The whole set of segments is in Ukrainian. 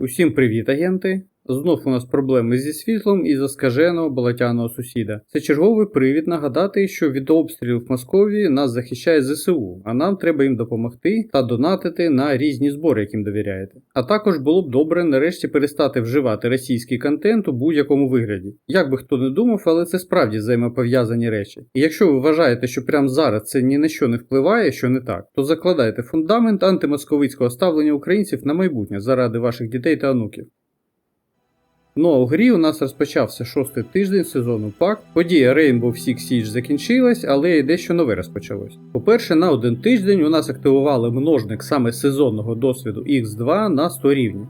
Усім привіт, агенти! Знов у нас проблеми зі світлом і заскаженого болотяного сусіда. Це черговий привід нагадати, що від обстрілів Московії нас захищає ЗСУ, а нам треба їм допомогти та донатити на різні збори, яким довіряєте. А також було б добре нарешті перестати вживати російський контент у будь-якому вигляді. Як би хто не думав, але це справді взаємопов'язані речі. І якщо ви вважаєте, що прямо зараз це ні на що не впливає, що не так, то закладайте фундамент антимосковицького ставлення українців на майбутнє заради ваших дітей та онуків. Ну а у грі у нас розпочався шостий тиждень сезону ПАК. Подія Rainbow Six Siege закінчилась, але й дещо нове розпочалось. По-перше, на один тиждень у нас активували множник саме сезонного досвіду X2 на 100 рівні.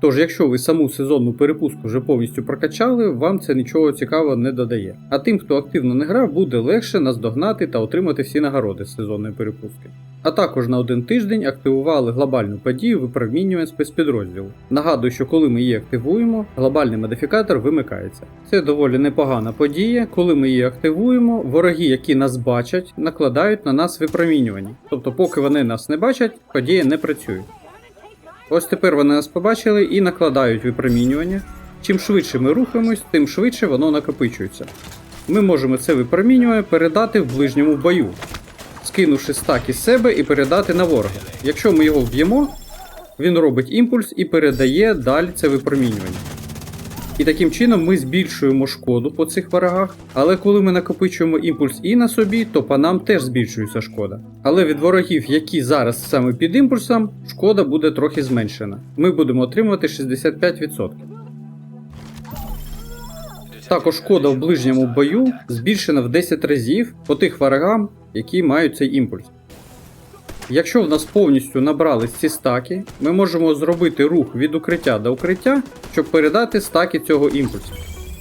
Тож, якщо ви саму сезонну перепустку вже повністю прокачали, вам це нічого цікавого не додає. А тим, хто активно не грав, буде легше наздогнати та отримати всі нагороди з сезонної перепустки. А також на один тиждень активували глобальну подію випромінювання спецпідрозділу. Нагадую, що коли ми її активуємо, глобальний модифікатор вимикається. Це доволі непогана подія. Коли ми її активуємо, вороги, які нас бачать, накладають на нас випромінювання. Тобто, поки вони нас не бачать, подія не працює. Ось тепер вони нас побачили і накладають випромінювання. Чим швидше ми рухаємось, тим швидше воно накопичується. Ми можемо це випромінювання передати в ближньому бою, скинувши стак із себе і передати на ворога. Якщо ми його вб'ємо, він робить імпульс і передає далі це випромінювання. І таким чином ми збільшуємо шкоду по цих ворогах, але коли ми накопичуємо імпульс і на собі, то по нам теж збільшується шкода. Але від ворогів, які зараз саме під імпульсом, шкода буде трохи зменшена. Ми будемо отримувати 65%. Також шкода в ближньому бою збільшена в 10 разів по тих ворогам, які мають цей імпульс. Якщо в нас повністю набрались ці стаки, ми можемо зробити рух від укриття до укриття, щоб передати стаки цього імпульсу.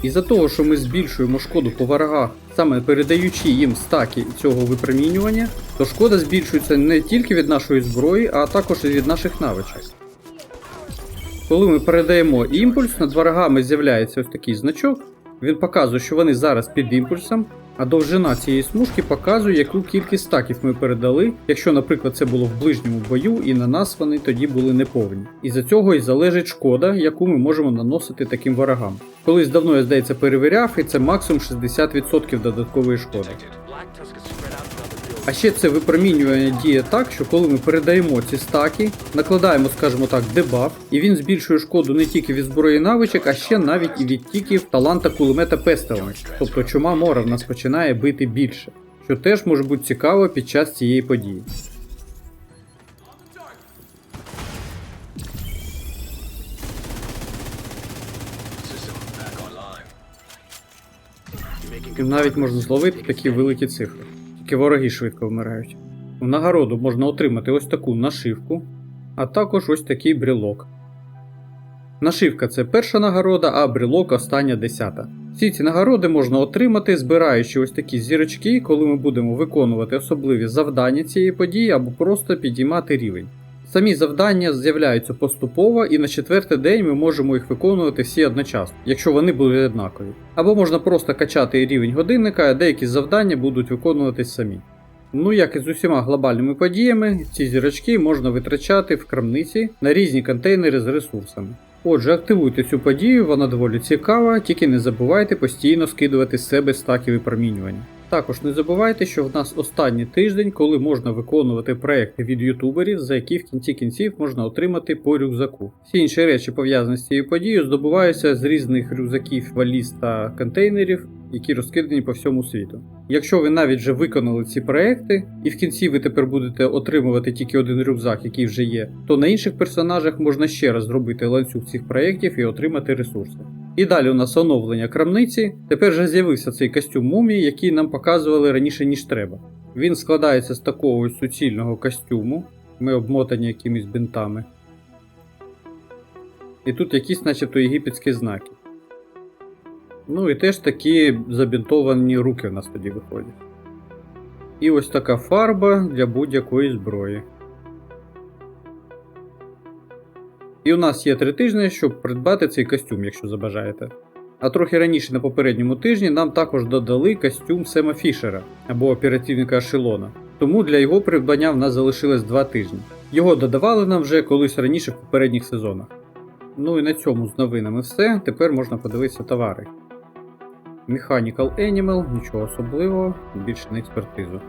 Із-за того, що ми збільшуємо шкоду по ворогах, саме передаючи їм стаки цього випромінювання, то шкода збільшується не тільки від нашої зброї, а також і від наших навичок. Коли ми передаємо імпульс, над ворогами з'являється ось такий значок. Він показує, що вони зараз під імпульсом, а довжина цієї смужки показує, яку кількість стаків ми передали, якщо, наприклад, це було в ближньому бою, і на нас вони тоді були неповні. І за цього і залежить шкода, яку ми можемо наносити таким ворогам. Колись давно я здається перевіряв, і це максимум 60% додаткової шкоди. А ще це випромінювання діє так, що коли ми передаємо ці стаки, накладаємо, скажімо так, дебаф, і він збільшує шкоду не тільки від зброї навичок, а ще навіть і від тіків таланта кулемета Pestilence. Тобто чума мора в нас починає бити більше, що теж може бути цікаво під час цієї події. Навіть можна зловити такі великі цифри. Тільки вороги швидко вмирають. В нагороду можна отримати ось таку нашивку, а також ось такий брілок. Нашивка це перша нагорода, а брілок остання десята. Всі ці нагороди можна отримати, збираючи ось такі зірочки, коли ми будемо виконувати особливі завдання цієї події або просто підіймати рівень. Самі завдання з'являються поступово, і на четвертий день ми можемо їх виконувати всі одночасно, якщо вони будуть однакові. Або можна просто качати рівень годинника, а деякі завдання будуть виконуватись самі. Ну, як і з усіма глобальними подіями, ці зірочки можна витрачати в крамниці на різні контейнери з ресурсами. Отже, активуйте цю подію, вона доволі цікава, тільки не забувайте постійно скидувати з себе стаки випромінювання. Також не забувайте, що в нас останній тиждень, коли можна виконувати проекти від ютуберів, за які в кінці кінців можна отримати по рюкзаку. Всі інші речі пов'язані з цією подією здобуваються з різних рюкзаків, валіз та контейнерів, які розкидані по всьому світу. Якщо ви навіть вже виконали ці проекти, і в кінці ви тепер будете отримувати тільки один рюкзак, який вже є, то на інших персонажах можна ще раз зробити ланцюг цих проєктів і отримати ресурси. І далі у нас оновлення крамниці. Тепер вже з'явився цей костюм мумії, який нам показували раніше, ніж треба. Він складається з такого суцільного костюму. Ми обмотані якимись бинтами. І тут якісь начебто єгипетські знаки. Ну і теж такі забінтовані руки в нас тоді виходять. І ось така фарба для будь-якої зброї. І у нас є три тижні, щоб придбати цей костюм, якщо забажаєте. А трохи раніше на попередньому тижні нам також додали костюм Сема Фішера або оперативника Ешелона. Тому для його придбання в нас залишилось 2 тижні. Його додавали нам вже колись раніше в попередніх сезонах. Ну і на цьому з новинами все. Тепер можна подивитися товари. Mechanical Animal, нічого особливого, більше на експертизу.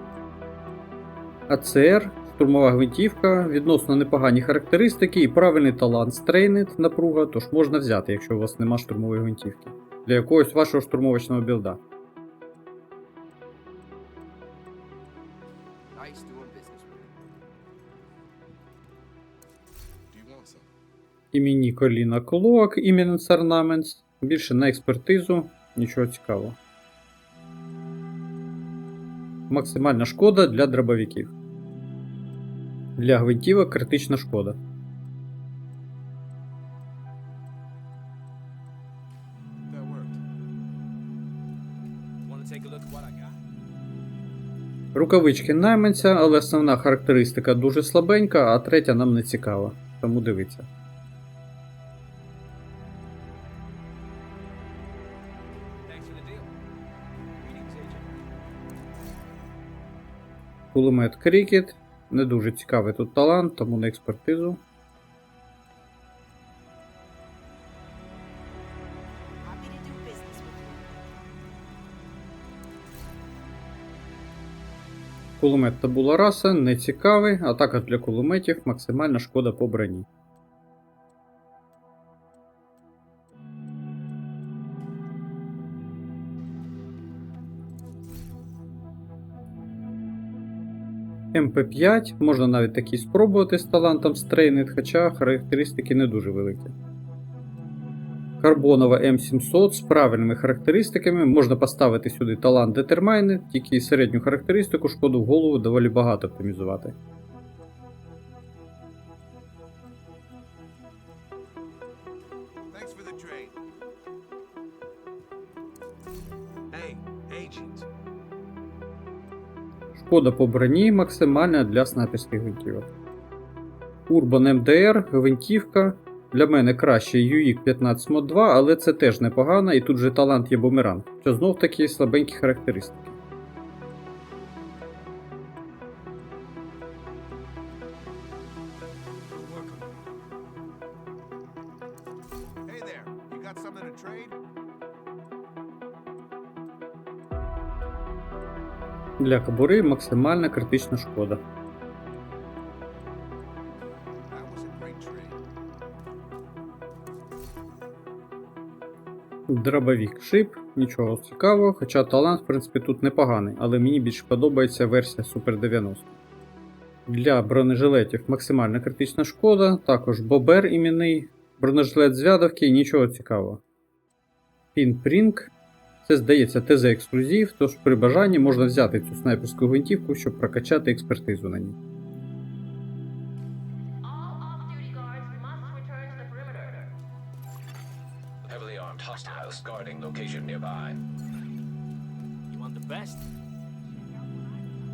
АЦР, штурмова гвинтівка, відносно непогані характеристики і правильний талант стрейнет напруга, тож можна взяти, якщо у вас нема штурмової гвинтівки. Для якогось вашого штурмовочного білда. Імені Коліна Клоак, Imminence Ornaments, більше на експертизу, нічого цікавого. Максимальна шкода для дробовиків. Для гвинтівок критична шкода. Рукавички найманця, але основна характеристика дуже слабенька, а третя нам не цікава. Тому дивіться. Кулемет Крікет. Не дуже цікавий тут талант, тому на експертизу. Кулемет Табула Раса не цікавий, а також для кулеметів максимальна шкода по броні. МП5 можна навіть такий спробувати з талантом стрейнет, хоча характеристики не дуже великі. Карбонова М700 з правильними характеристиками можна поставити сюди талант Determine, тільки середню характеристику шкоду в голову доволі багато оптимізувати. Шкода по броні максимальна для снайперських гвинтівок. Urban MDR, гвинтівка. Для мене краще UIC 15 Mod 2, але це теж непогано, і тут же талант є бумеранг, що знов таки слабенькі характеристики. Hey there, you got something to Для кобури максимальна критична шкода. Дробовік шип, нічого цікавого, хоча талант, в принципі, тут непоганий, але мені більше подобається версія Super 90. Для бронежилетів максимальна критична шкода, також бобер іменний, бронежилет з вядовки, нічого цікавого. Пінпрінг. Це здається ТЗ ексклюзив, тож при бажанні можна взяти цю снайперську гвинтівку, щоб прокачати експертизу на ній.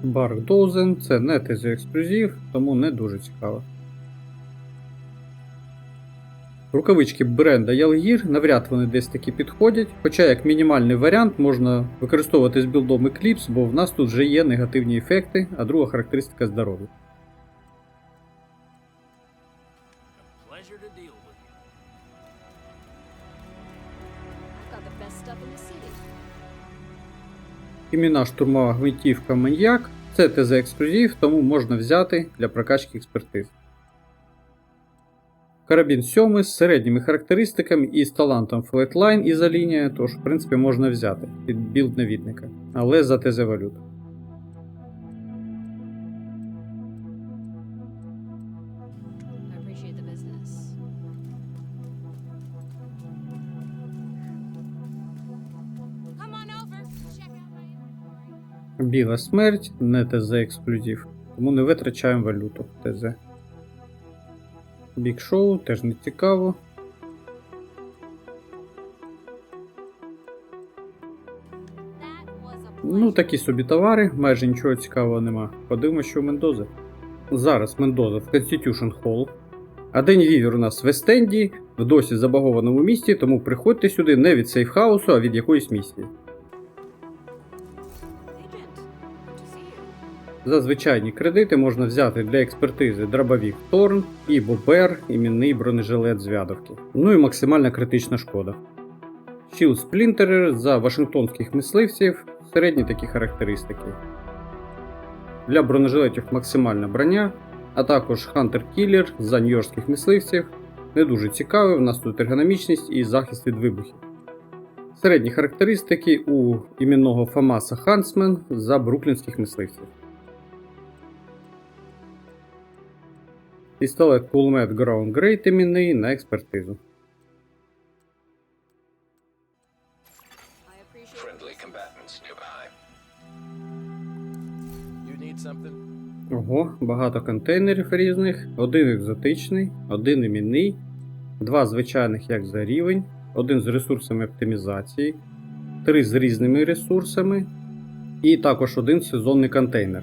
Барк Доузен це не ТЗ ексклюзив, тому не дуже цікаво. Рукавички бренда Ялгір навряд вони десь таки підходять, хоча як мінімальний варіант можна використовувати з білдом Eclipse, бо в нас тут вже є негативні ефекти, а друга характеристика здоров'я. Імена штурмова гвинтівка Маньяк це ТЗ ексклюзив, тому можна взяти для прокачки експертиз. Карабін 7 з середніми характеристиками і з талантом Flatline ізолінія, тож, в принципі, можна взяти під білд навідника, але за ТЗ валют. Біла смерть, не ТЗ ексклюзив, тому не витрачаємо валюту ТЗ. Бік шоу теж не цікаво. Ну, такі собі товари, майже нічого цікавого нема. Подивимося, що у Мендози. Зараз Мендоза в Constitution Hall. А День Вівер у нас в Вестенді, в досі забагованому місті, тому приходьте сюди не від сейфхаусу, а від якоїсь місії. За звичайні кредити можна взяти для експертизи дробовік Торн і Бобер, іменний бронежилет з вядовки. Ну і максимальна критична шкода. Shield Splinter за вашингтонських мисливців середні такі характеристики. Для бронежилетів максимальна броня, а також Hunter Killer за нью-йоркських мисливців. Не дуже цікавий, у нас тут ергономічність і захист від вибухів. Середні характеристики у іменного Фамаса Хансмен за бруклінських мисливців. Пістолет кулемет Ground Great іменний на експертизу. Ого, багато контейнерів різних, один екзотичний, один іменний, два звичайних як за рівень, один з ресурсами оптимізації, три з різними ресурсами, і також один сезонний контейнер.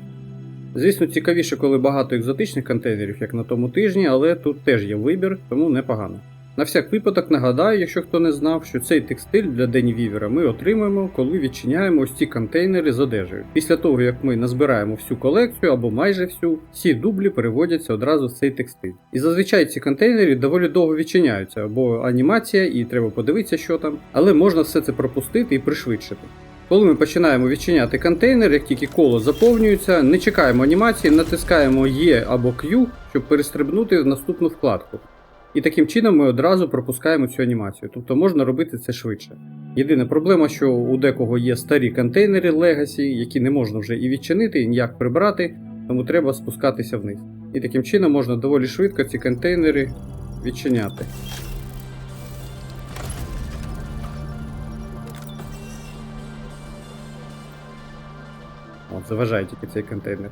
Звісно, цікавіше, коли багато екзотичних контейнерів, як на тому тижні, але тут теж є вибір, тому непогано. На всяк випадок нагадаю, якщо хто не знав, що цей текстиль для Дені Вівера ми отримаємо, коли відчиняємо ось ці контейнери з одежею. Після того, як ми назбираємо всю колекцію або майже всю, всі дублі переводяться одразу в цей текстиль. І зазвичай ці контейнери доволі довго відчиняються, бо анімація, і треба подивитися, що там, але можна все це пропустити і пришвидшити. Коли ми починаємо відчиняти контейнер, як тільки коло заповнюється, не чекаємо анімації, натискаємо E або Q, щоб перестрибнути в наступну вкладку. І таким чином ми одразу пропускаємо цю анімацію, тобто можна робити це швидше. Єдина проблема, що у декого є старі контейнери Legacy, які не можна вже і відчинити, і ніяк прибрати, тому треба спускатися вниз. І таким чином можна доволі швидко ці контейнери відчиняти. От, заважає тільки цей контейнер.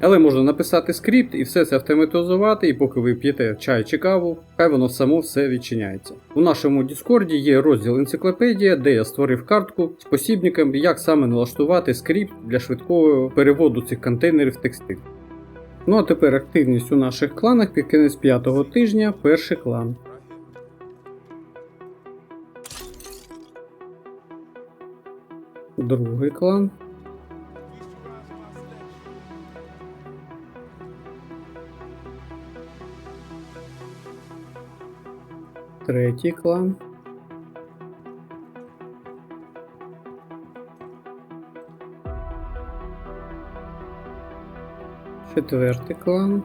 Але можна написати скрипт і все це автоматизувати, і поки ви п'єте чай чи каву, хай воно само все відчиняється. У нашому Діскорді є розділ енциклопедія, де я створив картку з посібником, як саме налаштувати скрипт для швидкого переводу цих контейнерів в текстиль. Ну а тепер активність у наших кланах під кінець п'ятого тижня перший клан. Другий клан. Третій клан. Четвертий клан.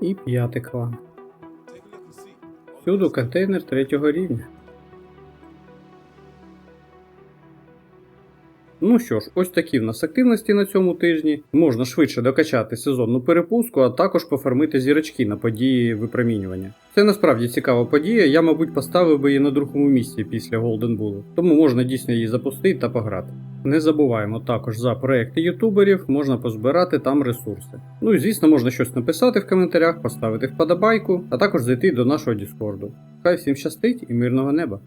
І п'ятий клан. Всюду контейнер третього рівня. Ну що ж, ось такі в нас активності на цьому тижні. Можна швидше докачати сезонну перепустку, а також пофармити зірочки на події випромінювання. Це насправді цікава подія, я, мабуть, поставив би її на другому місці після Golden Bull, тому можна дійсно її запустити та пограти. Не забуваємо також за проекти ютуберів, можна позбирати там ресурси. Ну і звісно, можна щось написати в коментарях, поставити вподобайку, а також зайти до нашого Діскорду. Хай всім щастить і мирного неба!